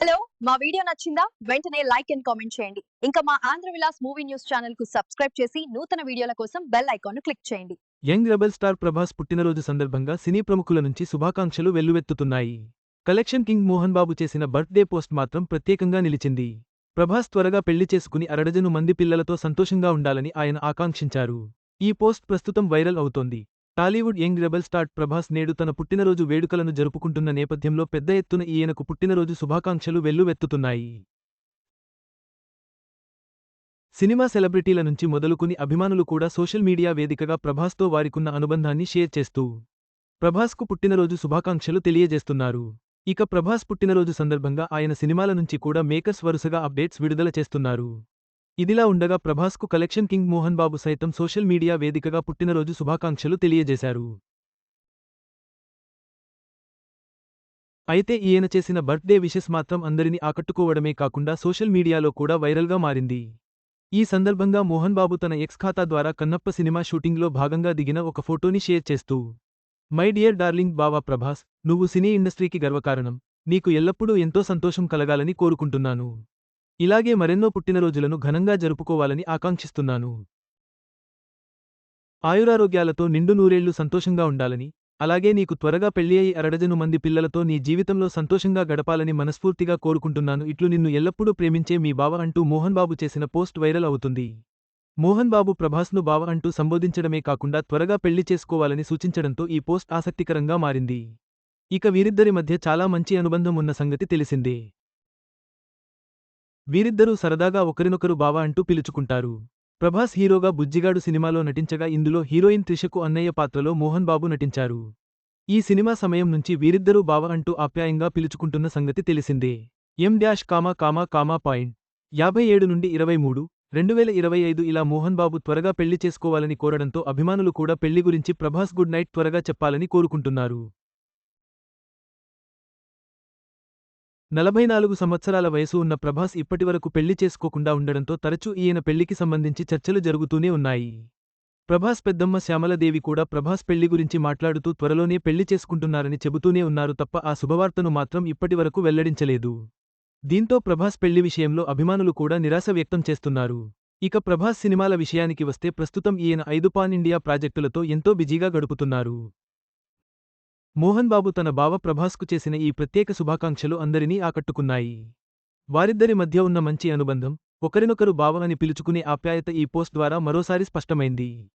Hello మా video నచ్చిందా? వెంటనే లైక్ అండ్ కామెంట్ చేయండి. ఇంకా మా ఆంధ్ర విలాస్ మూవీ న్యూస్ ఛానల్కు సబ్స్క్రైబ్ చేసి నూతన వీడియోల కోసం బెల్ ఐకాన్ క్లిక్ చేయండి. యంగ్ రెబల్ స్టార్ ప్రభాస్ పుట్టినరోజు సందర్భంగా సినీ ప్రముఖుల నుంచి శుభాకాంక్షలు వెల్లువెత్తుతున్నాయి. కలెక్షన్ కింగ్ మోహన్ బాబు చేసిన బర్త్డే పోస్ట్ మాత్రం ప్రత్యేకంగా నిలిచింది. ప్రభాస్ త్వరగా పెళ్ళి చేసుకుని అరడజను మంది పిల్లలతో సంతోషంగా ఉండాలని ఆయన ఆకాంక్షించారు. ఈ పోస్ట్ ప్రస్తుతం వైరల్ అవుతోంది. Tollywood young rebel star Prabhas నేడు తన పుట్టినరోజు వేడుకలను జరుపుకుంటున్న నేపథ్యంలో పెద్ద ఎత్తున ఈయనకు పుట్టినరోజు శుభాకాంక్షలు వెల్లువెత్తుతున్నాయి. సినిమా సెలబ్రిటీల నుంచి మొదలుకుని అభిమానులు కూడా సోషల్ మీడియా వేదికగా ప్రభాస్తో వారికున్న అనుబంధాన్ని షేర్ చేస్తూ ప్రభాస్కు పుట్టినరోజు శుభాకాంక్షలు తెలియజేస్తున్నారు. ఇక ప్రభాస్ పుట్టినరోజు సందర్భంగా ఆయన సినిమాల నుంచి కూడా మేకర్స్ వరుసగా అప్డేట్స్ విడుదల చేస్తున్నారు. ఇదిలా ఉండగా ప్రభాస్కు కలెక్షన్ కింగ్ మోహన్ బాబు సైతం సోషల్ మీడియా వేదికగా పుట్టినరోజు శుభాకాంక్షలు తెలియజేశారు. అయితే ఈయన చేసిన బర్త్డే విషెస్ మాత్రం అందరినీ ఆకట్టుకోవడమే కాకుండా సోషల్ మీడియాలో కూడా వైరల్గా మారింది. ఈ సందర్భంగా మోహన్ బాబు తన ఎక్స్ ఖాతా ద్వారా కన్నప్ప సినిమా షూటింగ్లో భాగంగా దిగిన ఒక ఫోటోని షేర్ చేస్తూ మై డియర్ డార్లింగ్ బావా ప్రభాస్ నువ్వు సినీ ఇండస్ట్రీకి గర్వకారణం. నీకు ఎల్లప్పుడూ ఎంతో సంతోషం కలగాలని కోరుకుంటున్నాను. ఇలాగే మరెన్నో పుట్టినరోజులను ఘనంగా జరుపుకోవాలని ఆకాంక్షిస్తున్నాను. ఆయురారోగ్యాలతో నిండు నూరేళ్ళు సంతోషంగా ఉండాలని అలాగే నీకు త్వరగా పెళ్ళి అయి అరడజను మంది పిల్లలతో నీ జీవితంలో సంతోషంగా గడపాలని మనస్ఫూర్తిగా కోరుకుంటున్నాను. ఇట్లు నిన్ను ఎల్లప్పుడూ ప్రేమించే మీ బావ అంటూ మోహన్ బాబు చేసిన పోస్ట్ వైరల్ అవుతుంది. మోహన్ బాబు ప్రభాస్ను బావ అంటూ సంబోధించడమే కాకుండా త్వరగా పెళ్ళి చేసుకోవాలని సూచించడంతో ఈ పోస్ట్ ఆసక్తికరంగా మారింది. ఇక వీరిద్దరి మధ్య చాలా మంచి అనుబంధం ఉన్న సంగతి తెలిసిందే. వీరిద్దరూ సరదాగా ఒకరినొకరు బావ అంటూ పిలుచుకుంటారు. ప్రభాస్ హీరోగా బుజ్జిగాడు సినిమాలో నటించగా ఇందులో హీరోయిన్ త్రిషకు అన్నయ్య పాత్రలో మోహన్ బాబు నటించారు. ఈ సినిమా సమయం నుంచి వీరిద్దరూ బావ అంటూ ఆప్యాయంగా పిలుచుకుంటున్న సంగతి తెలిసిందే. M dash comma comma comma point. యాభై ఏడు నుండి ఇరవై మూడు రెండు వేల ఇరవై ఐదు ఇలా మోహన్ బాబు త్వరగా పెళ్ళి చేసుకోవాలని కోరడంతో అభిమానులు కూడా పెళ్ళి గురించి ప్రభాస్ గుడ్ నైట్ త్వరగా చెప్పాలని కోరుకుంటున్నారు. నలభై నాలుగు సంవత్సరాల వయసు ఉన్న ప్రభాస్ ఇప్పటివరకు పెళ్ళి చేసుకోకుండా ఉండడంతో తరచూ ఈయన పెళ్ళికి సంబంధించి చర్చలు జరుగుతూనే ఉన్నాయి. ప్రభాస్ పెద్దమ్మ శ్యామలదేవి కూడా ప్రభాస్ పెళ్ళి గురించి మాట్లాడుతూ త్వరలోనే పెళ్ళి చేసుకుంటున్నారని చెబుతూనే ఉన్నారు తప్ప ఆ శుభవార్తను మాత్రం ఇప్పటివరకు వెల్లడించలేదు. దీంతో ప్రభాస్ పెళ్ళి విషయంలో అభిమానులు కూడా నిరాశ వ్యక్తం చేస్తున్నారు. ఇక ప్రభాస్ సినిమాల విషయానికి వస్తే ప్రస్తుతం ఈయన ఐదు పాన్ ఇండియా ప్రాజెక్టులతో ఎంతో బిజీగా గడుపుతున్నారు. మోహన్ బాబు తన బావ ప్రభాస్కు చేసిన ఈ ప్రత్యేక శుభాకాంక్షలు అందరినీ ఆకట్టుకున్నాయి. వారిద్దరి మధ్య ఉన్న మంచి అనుబంధం ఒకరినొకరు బావ అని పిలుచుకునే ఆప్యాయత ఈ పోస్ట్ ద్వారా మరోసారి స్పష్టమైంది.